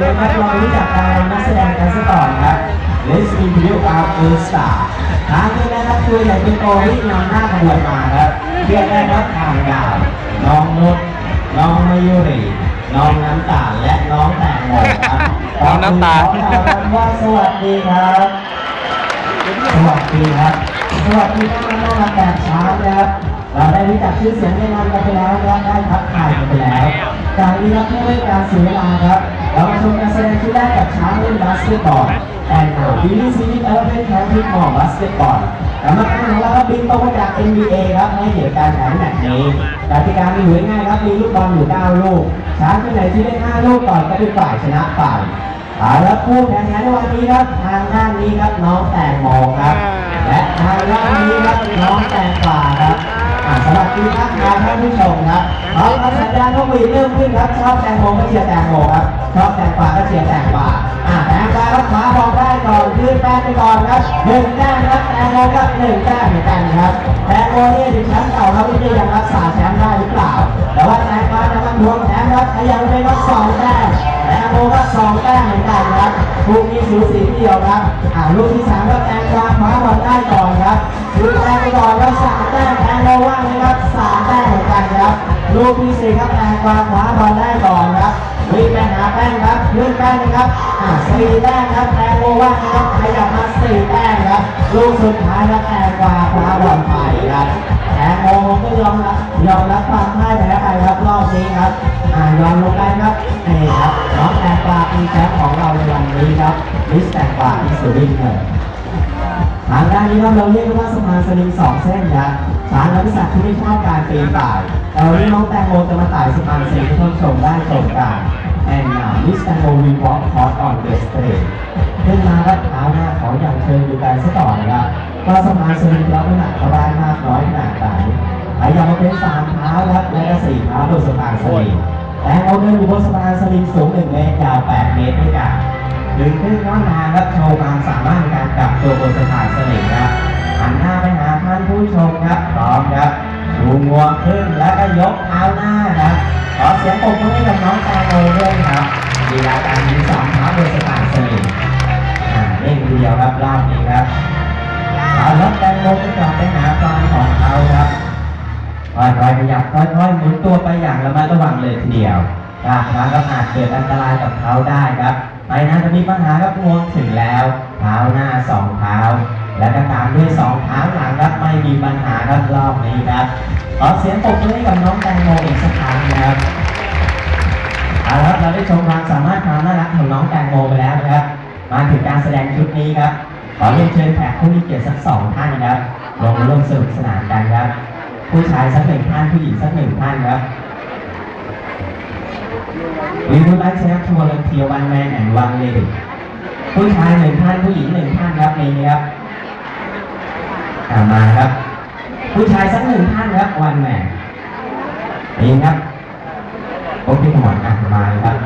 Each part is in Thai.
นี้นะครับเรารู้จักดารานักแสดงกันซะก่อนครับเลสมินพิวอาร์เอสตาทางนี้นะครับตัวใหญ่เป็นโตที่นำหน้าขบวนมาครับเรียกได้ครับทางยาวน้องนุชน้องมายุรีน้องน้ำตาลและน้องแตงโมครับน้องน้ำตาลขอต้อนรับว่าสวัสดีครับสวัสดีครับสวัสดีท่านผู้ชมแบบเช้านะครับเราได้รู้จักชื่อเสียงแนะนำกันไปแล้วและได้ทักทายกันไปแล้วจากนี้ครับเพื่อการเสียเวลาครับ เรามาชมการแสดงชุดแรกกับช้างเล่นบาสเกตบอลแอนนาบิลลี่ซีนิเอลเป็นแคมป์พิกมอลบาสเกตบอลกรรมการของเราครับบินตรงมาจาก NBA ครับให้เกียรติการแข่งแมตช์นี้กติกามีอยู่ง่ายครับมีลูกบอลอยู่ 9 ลูก ช้างที่ไหนที่ได้5ลูกก่อนก็เป็นฝ่ายชนะไปเอาละคู่แข่งขันในวันนี้ครับทางด้านนี้ครับน้องแตงโมครับ และทางด้านนี้ครับน้องแตงกวาครับอ่าสวัสดีครับท่านผู้ชมครับพร้อมกับสัญญาณนกหวีเริ่มขึ้นครับชอบแตงโมก็เชียร์แตงโมครับชอบแตงกวาก็เชียร์แตงกวา แตงกวาครับขวาบอลได้ก่อนคืนแต้มไปก่อนครับหนึ่งแต้มครับแตงโมครับหนึ่งแต้มเหมือนกันครับแตงโมนี่ถึงแชมป์เก่าครับที่ยังรักษาแชมป์ได้หรือเปล่า แต่ว่าแตงกวาจะมาทวงแชมป์ครับขยันไปรับสองแต้มแตงโมก็สองแต้มเหมือนกันครับลูกนี้สูสีเดียวครับอ่าลูกที่สามก็แตงกวาคว้าบอลได้ก่อนครับลูกแรกไปก่อนครับสามแต้มแตงโมว่างเลยครับสามแต้มเหมือนกันครับลูกที่สี่ครับแตงกวาคว้าบอลได้ก่อนครับ วิ่งไปหาแป้งครับขึ้นแป้งนะครับอ่าสี่แต้มครับแตงโมว่างนะครับขยับมาสี่แต้มครับลูกสุดท้ายครับแตงกวาคว้าบอลไปครับแตงโมก็ยอมรับยอมรับความพ่ายแพ้ไปครับรอบนี้ครับอ่ายอมลงไปครับนี่ครับน้องแตงกวาเป็นแชมป์ของเราในวันนี้ครับมิสแตงกวาอิสุรินเนอร์ทางด้านนี้ครับเราเรียกว่าสะพานสลิงสองเส้นครับช้างและพิสัตว์ที่ไม่ชอบการปีนป่ายแต่วันนี้น้องแตงโมจะมาต่ายสะพานสลิงท่านชมได้ชมกัน and now Miss แตงโม will walk hot on the stage ขึ้นมาครับเท้าหน้าขออย่างเชิญดูกันซะก่อนนะครับว่าสะพาสลิงรับน้ำหนักเขาได้มากน้อยขนาดไหนใครอยากมาเป็นสามเท้าครับและก็สี่เท้าบนสะพาสลิงแต่เราเดินอยู่บนสะพาสลิงสูง1เมตรยาว8เมตรด้วยกันดึงขึ้นย้อนทางครับโชว์ความสามารถในการกลับตัวบนสะพาสลิงครับหันหน้าไปหาท่านผู้ชมครับพร้อมครับชูงวงขึ้นแล้วก็ยกเท้าหน้าครับ อเสียงปรบมือให้กับน้องแตงโมด้วยครับลีลาการยืนสองเท้าบนสะพานสลิงอ่าเร่งทีเดียวครับรอบนี้ครับเอารถแตงโมก็กลับไปหาฟางของเขาครับค่อยๆขยับค่อยๆหมุนตัวไปอย่างระมัดระวังเลยทีเดียวถ้าพลาดก็อาจเกิดอันตรายกับเขาได้ครับไปนะจะมีปัญหาครับงวงถึงแล้ว เท้าหน้าสองเท้า และก็ตามด้วยสอง ม่มีปัญหาครับรอบนี้ครับขอเสียงปรบมือให้กับน้องแตงโมอีกสักครั้งนะครับเอาละครับเราได้ชมความสามารถความน่ารักของน้องแตงโมไปแล้วนะครับ มาถึงการแสดงชุดนี้ครับ ขอเรียนเชิญแขกผู้มีเกียรติสักสองท่านนะครับลงร่วมสนุกสนานกันครับ ผู้ชายสักหนึ่งท่านผู้หญิงสักหนึ่งท่านครับ We would like to have to volunteer one man and one lady ผู้ชายหนึ่งท่านผู้หญิงหนึ่งท่านครับมีไหมครับ มาครับ ผู้ชายสักหนึ่งท่านครับวันแหม่นี่ครับโอเคหมอนอะมาครับ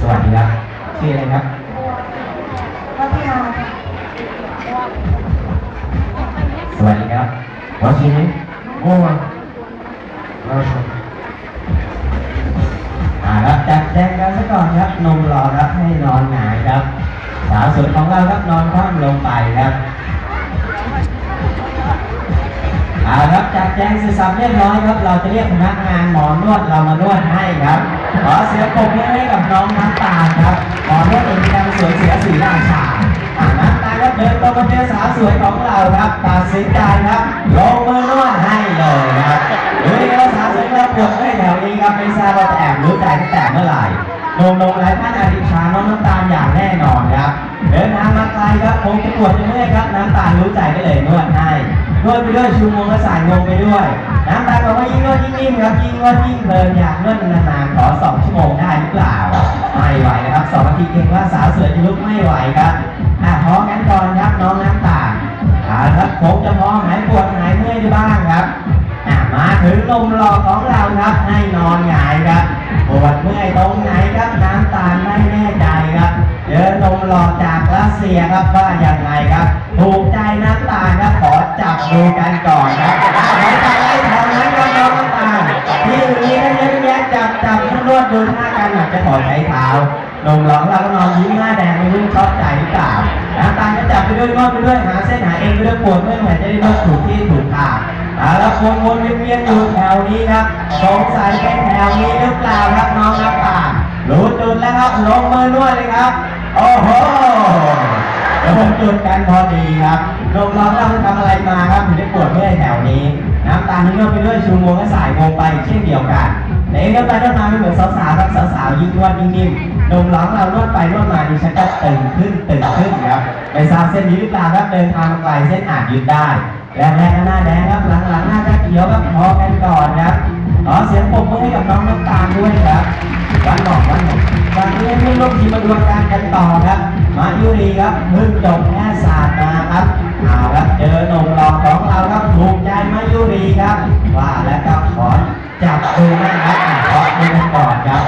สวัสดีครับชื่ออะไรครับวัชยาสวัสดีครับวัชิริโอ้ราชอ่าครับจัดแจงกันซะก่อนครับนมรอรับให้นอนหนา สาวสวยของเราครับนอนคว่ำลงไปครับเอาครับจัดแจงเสร็จสับเรียบร้อยครับ เราจะเรียกพนักงานหมอนวดเรามานวดให้ครับ ขอเสียงปรบมือให้กับน้องน้ำตาลครับหมอนวดเองที่ทำสวยเสียสีราชาอ่าน้ำตาลครับเดินตรงมาเจอสาวสวยของเราครับตัดสินใจครับลงมือนวดให้เลยครับหรือว่าสาวสวยเราปวดเมื่อยแถวนี้ครับไม่ทราบว่าจะแอบรู้ใจตั้งแต่เมื่อไหร่ นมนมหลายท่านอาจอิจฉาน้องน้ำตาลอย่างแน่นอนครับเดินทางมาไกลครับคงจะปวดจะเมื่อยครับน้ำตาลรู้ใจก็เลยนวดให้นวดไปด้วยชูงวงและสายงงไปด้วย น้ำตาลบอกว่ายิ่งนวดยิ่งนิ่มครับยิ่งนวดยิ่งเพลินอยากนวดนานๆขอสองชั่วโมงได้หรือเปล่าไม่ไหวนะครับสองนาทีเก่งว่าสาวสวยจะลุกไม่ไหวครับอะพร้อมกันก่อนครับน้องน้ำตาลอ่าครับคงจะพอหายปวดหายเมื่อยได้บ้างครับอะมาถึงนมรอของเราครับให้นอนหงายครับ ปวดเมื่อยตรงไหนครับน้ำตาลไม่แน่ใจ เจอนมรอจากรัสเซียครับว่าอยังไงครับ ถูกใจน้ำตาลครับขอจับดูกันก่อนครับขอจับไล่แถวนั้นครับน้องน้ำตาลที่จะขอใช้เท้านมร้องเราก็นอนยิ้มหน้าแดงไม่รู้ชอบใจหรือเปล่าน้ำตาลก็จับไปด้วยนวดไปด้วยหาเส้นหาเองไปด้วยปวดเมื่อยเหมือนจะได้นวดถูกที่ถูกทางเอาละวนวนๆเวียนๆอยู่แถวนี้ครับสงสัยเป็นแถวนี้หรือเปล่าครับน้องน้ำตาลรู้จุดแล้วครับลงมือนวดเลยครับ โอ้โหเดี๋ยวผมจุดกันพอดีครับลงร้องเราทำอะไรมาครับถึงได้ปวดเมื่อยแถวนี้ น้ำตาลนี่ก็ไปด้วยชูงวงก็สายงงไปเช่นเดียวกันแต่เองก็ไปนวดมาไม่เหมือนสาวๆครับสาวๆยิ่งนวดยิ่งนิ่มนมร้องเรานวดไปนวดมาดิฉันก็ตึงขึ้นตึงขึ้นครับไปทราบเส้นนี้หรือเปล่าครับเดินทางไกลเส้นอาจยืดได้แรกๆก็หน้าแดงครับหลังๆหน้าจะเขียวครับพอกันก่อนครับ ขอเสียงปรบมือให้กับน้องน้ำตาลด้วยครับวันหนอกวันหนอกวันนี้ให้ร่วมทีมมาดูอาการกันต่อครับ มายุรีครับเพิ่งจบแค่ศาสตร์มาครับเอาครับเจอหนุ่มหล่อของเราครับถูกใจมายุรีครับ ว่าแล้วก็ขอจับมือนะครับขอมือกันก่อนครับ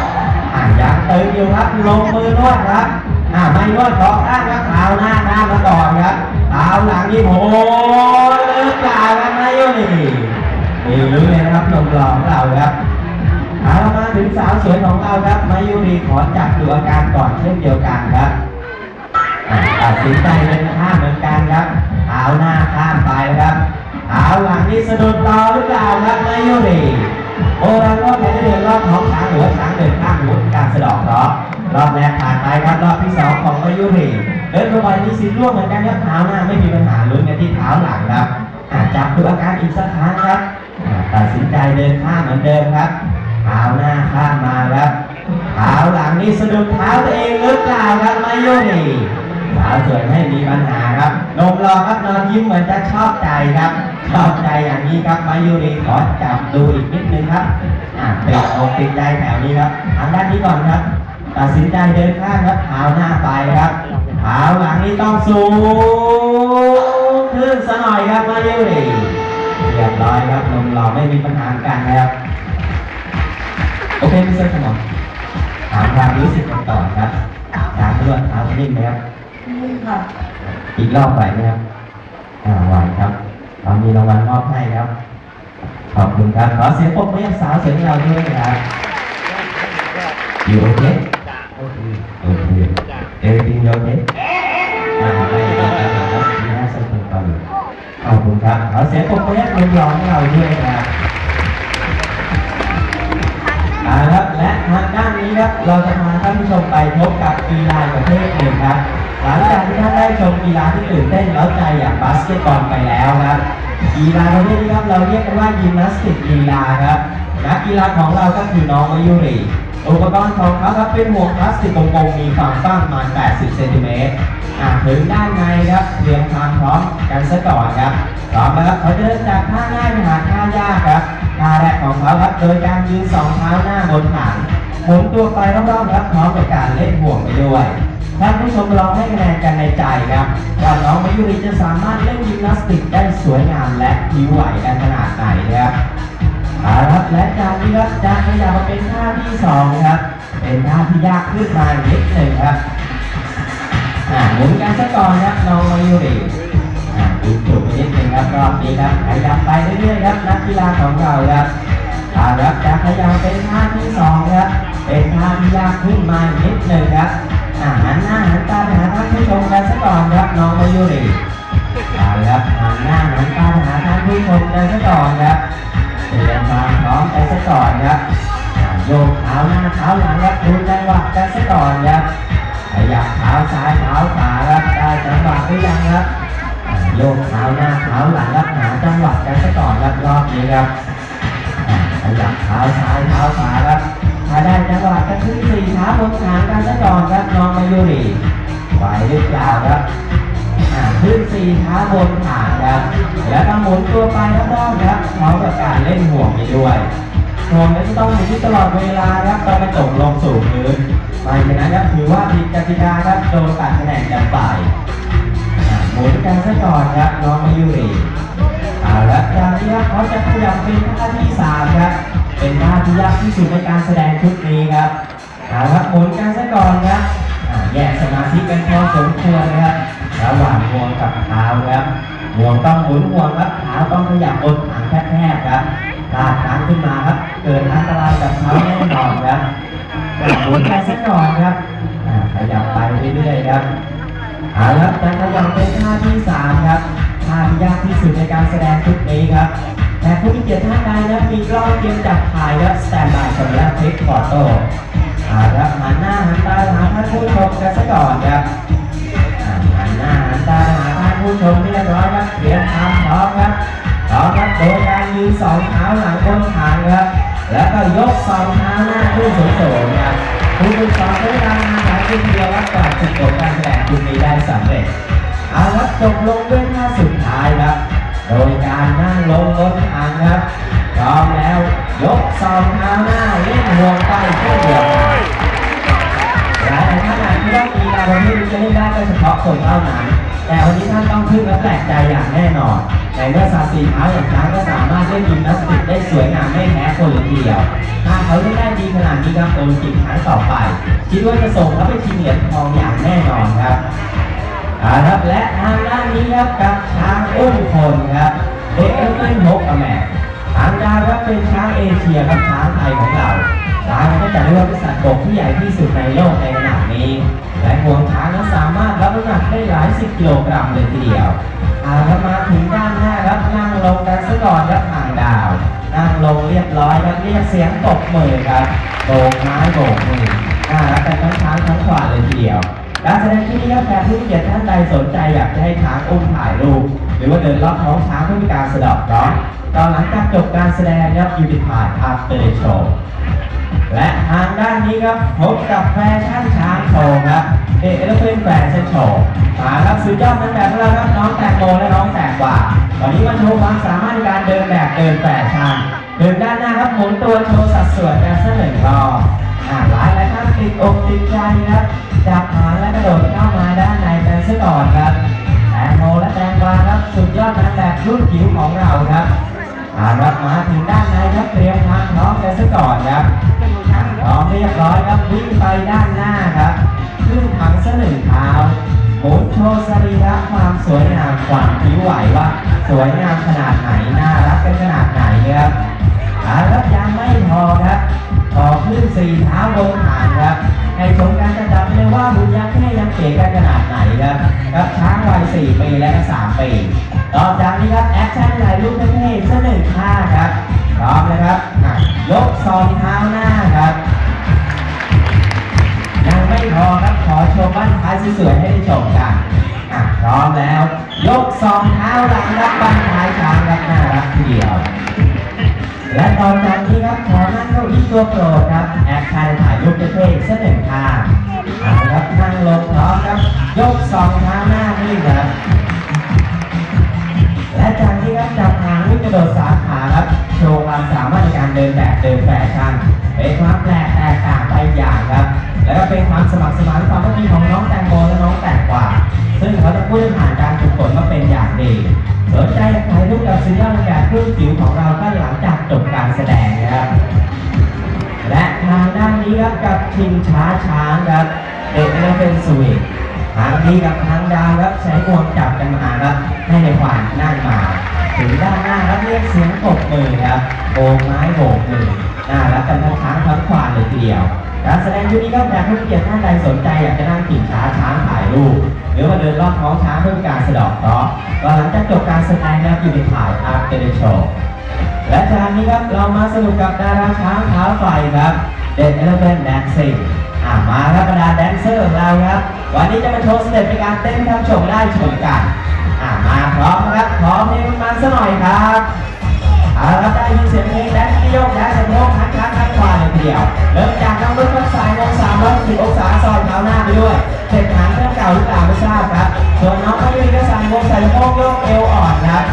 อะยังตึงอยู่ครับลงมือนวดครับอะไม่นวดขอข้างครับเท้าหน้าหน้ามาก่อนครับเท้าหลังนี่โผล่เลือกกล่าวกันมายุรี นี่รู้เลยนะครับหนุ่มหล่อของเราครับเอามาถึงสาวสวยของเราครับมายุรีขอจับดูอาการก่อนเช่นเดียวกันครับอะตัดสินใจเป็นข้ามเหมือนกันครับเท้าหน้าข้ามไปครับเท้าหลังนี่สะดุดต่อหรือเปล่าครับมายุรีโบราณว่าแพ้เดินรอบท้องช้างหรือว่าช้างเดินข้ามหมุนการสะดอกเคราะห์รอบแรกผ่านไปครับรอบที่สองของมายุรีเดินไปมีสิทธิ์ร่วมเหมือนกันครับเท้าหน้าไม่มีปัญหาลุ้นกันที่เท้าหลังครับจับดูอาการอีกสักครั้งครับ ตัดสินใจเดินข้ามเหมือนเดิมครับเท้าหน้าข้ามมาครับเท้าหลังนี่สะดุดเท้าตัวเองหรือเปล่าครับมายุรีสาวสวยไม่มีปัญหาครับนมรอครับนอนยิ้มเหมือนจะชอบใจครับ ชอบใจอย่างนี้ครับมายุรีขอจับดูอีกนิดนึงครับอ่าติดอกติดใจแถวนี้ครับทางด้านนี้ก่อนครับ ตัดสินใจเดินข้างครับเท้าหน้าไปครับเท้าหลังนี่ต้องสูงขึ้นซะหน่อยครับมายุรี รียบร้อยครับนมรอไม่มีปัญหากันนะครับ โอเคมิสเตอร์ขนมถามความรู้สึกกันต่อครับถามนวดเท้านิ่มไหมครับนี่ค่ะ อีกรอบไหวไหมครับอ่าไหวครับเรามีรางวัลมอบให้ครับ ขอบคุณครับ ขอเสียงปรบมือให้สาวสวยของเราด้วยครับอยู่โอเคโอเคโอเค everything you okay ครับขอเสียงปรบมือให้คนร้องของเราด้วยครับเอาละครับและทางด้านนี้ครับเราจะพาท่านผู้ชมไปพบกับกีฬาประเภทหนึ่งครับ หลังจากที่ท่านได้ชมกีฬาที่ตื่นเต้นแล้วใจอย่างบาสเกตบอลไปแล้วครับกีฬาประเภทนี้ครับเราเรียกกันว่ายิมนาสติกกีฬาครับนักกีฬาของเราก็คือน้องมายุรี อุปกรณ์ของเขาครับเป็นหมวกพลาสติกกลมๆมีความกว้างประมาณ 80 เซนติเมตรอ่าถึงด้านในครับเตรียมความพร้อมกันซะก่อนครับพร้อมแล้วครับเขาจะเริ่มจากท่าง่ายไปหาท่ายากครับท่าแรกของเขาครับโดยการยืนสองเท้าหน้าบนฐานหมุนตัวไปรอบๆครับพร้อมกับการเล่นห่วงไปด้วยท่านผู้ชมลองให้คะแนนกันในใจครับว่าน้องมายุริจะสามารถเล่นยิมนาสติกได้สวยงามและผิวไหวกันขนาดไหนนะครับ เอาละครับและจากนี้ครับจะขยับมาเป็นท่าที่สองครับ เป็นท่าที่ยากขึ้นมานิดหนึ่งครับอ่าหมุนกันสักก่อนครับน้องมายุริอ่าดูจุดไปนิดหนึ่งครับรอบนี้ครับขยับไปเรื่อยๆครับนักกีฬาของเราครับอ่าครับจะขยับเป็นท่าที่สองครับ เป็นท่าที่ยากขึ้นมานิดหนึ่งครับอ่าหันหน้าหันตาไปหาท่านผู้ชมกันสักก่อนครับน้องมายุริ ครับหันหน้าหันตาหาท่านผู้ชมกันสักก่อนครับเตรียมความพร้อมไปสักก่อนครับโยกเท้าหน้าเท้าหลังครับดูจังหวะกันสักก่อนครับขยับเท้าซ้ายเท้าขวาครับได้จังหวะหรือยังครับโยกเท้าหน้าเท้าหลังครับหาจังหวะกันซะก่อนครับรอบนี้ครับขยับเท้าซ้ายเท้าขวาครับถ้าได้จังหวะกันขึ้นสี่เท้าบนฐานกันซะก่อนครับน้องมายุรีไหวหรือเปล่าครับ ขึ้นสี่ท้าบนฐานครับ แล้วก็หมุนตัวไปรอบๆครับพร้อมกับการเล่นห่วงไปด้วยห่วงนั้นจะต้องอยู่ที่ตลอดเวลาครับต้องไม่ตกลงสู่พื้นไม่ฉะนั้นครับถือว่าผิดกติกาครับโดนตัดคะแนนกันไปอ่าหมุนกันซะก่อนครับน้องมายุรีเอาละจากนี้ครับเขาจะขยับเป็นท่าที่สามครับเป็นท่าที่ยากที่สุดในการแสดงชุดนี้ครับเอาละหมุนกันซะก่อนครับแยกสมาธิกันพอสมควรนะครับ ระหว่างห่วงกับเท้าครับหวงต้องหมุนห่วงครับเท้าต้องขยับบนฐานแคบๆครับลาดครั้งขึ้นมาครับ เกิดอันตรายกับเท้าแน่นอนครับหมุนไปสักก่อนครับอ่าขยับไปเรื่อยๆครับเอาละครับการขยับเป็นท่าที่สามครับท่าที่ยากที่สุดในการแสดงชุดนี้ครับแต่ผู้มีเกียรติท่านใดนะมีกล้องเตรียมจับถ่ายครับสแตนบายสำหรับคลิปฟอโต้เอาละหันหน้าหันตาหาท่านผู้ชมกันซะก่อนครับ ตาหาท่านผู้ชมเรียบร้อยครับเตรียมทำพร้อมครับพร้อมครับโดยการยืนสองเท้าหลังบนฐานครับ แล้วก็ยกสองเท้าหน้าขึ้นสูงๆครับผู้ฝึกสอนใช้เวลานานหลายชั่วโมงครับกว่าจะจบการแสดงชุดนี้ได้สำเร็จเอาครับจบลงด้วยท่าสุดท้ายครับ โดยการนั่งลงบนฐานครับพร้อมแล้วยกสองเท้าหน้าเล่นห่วงไปเช่นเดียวกันหลายท่านอาจคิดว่ากีฬาประเภทนี้จะเล่นได้ก็เฉพาะคนเท่านั้น แต่วันนี้ท่านต้องทึ่งและแปลกใจอย่างแน่นอนในเมื่อซาสีเท้าอย่างช้างก็สามารถเล่นยิมนาสติกได้สวยงามไม่แพ้คนเลยทีเดียว ถ้าเขาเล่นได้ดีขนาดนี้ครับโอลิมปิกครั้งต่อไป คิดว่าจะส่งเขาไปชิงเหรียญทองอย่างแน่นอนครับอาครับและทางด้านนี้ครับกับช้างอุ้มคนครับเด็กเอ็นเป็นฮกอแมกทางด้าวครับเป็นช้างเอเชียครับช้างไทยของเรา ช้างก็จะเรียกว่าเป็นสัตว์บกที่ใหญ่ที่สุดในโลกในขณะนี้ และงวงช้างนั้นสามารถรับน้ำหนักได้หลายสิบกิโลกรัมเลยทีเดียวอาละมาถึงด้านหน้ารับนั่งลงกันซะก่อนรับทางดาว นั่งลงเรียบร้อยครับเรียกเสียงตบมือครับโบกไม้โบกมือน่ารักกันทั้งช้างทั้งขวานเลยทีเดียวการแสดงที่นี้ครับแฟนผู้เกียรติท่านใดสนใจอยากจะให้ช้างอุ้มถ่ายรูปหรือว่าเดินรอบท้องช้างเพื่อเป็นการสะดอกเคราะตอนหลังจากจบการแสดงครับยูนิพายอาร์เตอร์โชว์ และทางด้านนี้ครับพบกับแฟชั่นช้างโชว์ครับเอเอลเฟนแฟชั่นโชว์มาครับสุดยอดนางแบบของเราครับน้องแตงโมและน้องแตกกว่าวันนี้มาโชว์ความสามารถในการเดินแบบเดินแฟชั่นเดินด้านหน้าครับหมุนตัวโชว์สัดส่วนกันสักหนึ่งรอบอ่าหลายหลายท่านติดอกติดใจครับจับหางและกระโดดเข้ามาด้านในกันซะก่อนครับแตงโมและแตงกวาครับสุดยอดนางแบบรุ่นจิ๋วของเราครับ อาครับมาถึงด้านในครับเตรียมทางพร้อมกันซะก่อนครับพร้อมเรียบร้อยครับวิ่งไปด้านหน้าครับขึ้นถังซะหนึ่งเท้าหมุนโชว์สรีระความสวยงามความผิวไหวว่า สวยงามขนาดไหนน่ารักกันขนาดไหนครับอารับยังไม่พอครับ ต่อขึ้นสี่เท้าบนฐานครับให้ชมการจะจับเลยว่าบุญยักษ์แค่ยังเก๋กันขนาดไหนครับกับช้างวัยสี่ปีและก็สามปีต่อจากนี้ครับแอคชั่นถ่ายรูปเท่ๆสักหนึ่งท่าครับพร้อมนะครับยกสองเท้าหน้าครับยังไม่พอครับขอชมบ้านท้ายสวยๆให้ได้ชมกันพร้อมแล้ว ยกสองเท้าหลังรับบ้านท้ายช้างรับน่ารักทีเดียว และตอนจากนี้ครับขอนั่งเก้าอี้ตัวโปรดครับ แอคชั่นถ่ายรูปเท่ๆสักหนึ่งท่าเอาละครับนั่งลงพร้อมครับ ยกสองเท้าหน้านี่ครับและจากนี้ครับจับหางวิ่งกระโดดสาขาครับ โชว์ความสามารถในการเดินแบบเดินแฟชั่นเป็นความแปลกแตกต่างไปอย่างครับ แล้วก็เป็นความสมัครสมานความร่วมมือของน้อง นนี้ครับกับชิงช้าช้างครับเด็กนักเป็นสวีททางนี้กับทางดาวครับใช้งวงจับกันมาครับให้ในควานนั่งมาถึงด้านหน้าครับเรียกเสียงปรบมือครับโบกไม้โบกมือน่ารักกันทั้งช้างทั้งควานเลยทีเดียวการแสดงชุดนี้ก็แบบผู้เกียรติท่านใดสนใจอยากจะนั่งขี่ช้าช้างถ่ายรูปหรือว่าเดินรอบท้องช้างเพื่อการสะดอกเคราะห์ก็หลังจากจบการแสดงแล้วอยู่ในถ่ายอาร์เตอร์โชว์และจากนี้ครับเรามาสนุกกับดาราช้างเท้าไฟครับ เด็ดเอลเบนแดนซิ่งอ่ามาครับบรรดาแดนเซอร์ของเราครับ วันนี้จะมาโชว์สเต็ปในการเต้นท่านผู้ชมได้ชมกันอ่ามาพร้อมนะครับพร้อมเพลงมันๆซะหน่อยครับเอาละครับได้ยินเสียงเพลงแดนที่โยกย้ายสะโพกทั้งขาทั้งขวาเลยทีเดียว เริ่มจากน้องรุ่นพักสายโมงสามร้อยสิบองศาซอยเท้าหน้าไปด้วยเสร็จหางเครื่องเก่าหรือเปล่าไม่ทราบครับ ส่วนน้องพายุก็สายโมงใส่โมงโยกเอวอ่อนครับ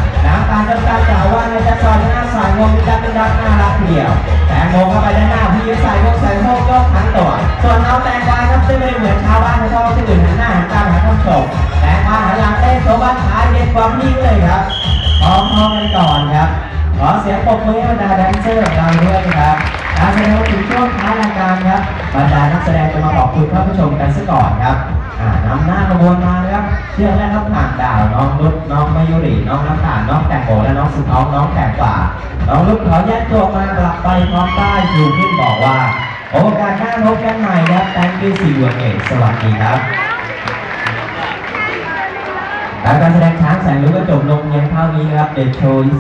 ว่าในจะซอยหน้าสายโมงมีดักเป็นดักน่ารักเดียว แต่งโมเข้าไปด้านหน้าพี่ใส่โมงใส่โมงโยกทั้งตัวส่วนน้องแตงกวาครับซึ่งไม่เหมือนชาวบ้านชาวที่อื่นหันหน้าหันตาหาท่านผู้ชมแตงกวาหันหลังเต้นโซบ้านท้ายเด็ดกว่าพี่เลยครับพร้อมๆกันก่อนครับขอเสียงปรบมือให้บรรดาแดนเซอร์ของเราด้วยครับการแสดงถึงช่วงท้ายรายการครับบรรดานักแสดงจะมาขอบคุณท่านผู้ชมกันซะก่อนครับ อ่านำหน้าขบวนมาครับ เชื่อแรกครับผ่านดาวน้องรุดน้องมายุริน้องน้ำตาลน้องแตงโมและน้องสุดท้องน้องแตงกว่า น้องรุดขอแยกตัวมากลับไปพร้อมป้ยชูขึ้นบอกว่า โอกาสหน้าพบกันใหม่นะครับ thank you see you again สวัสดีครับและการแสดงช้างแสนรู้ก็จบลงเพียงเท่านี้นะครับ the show is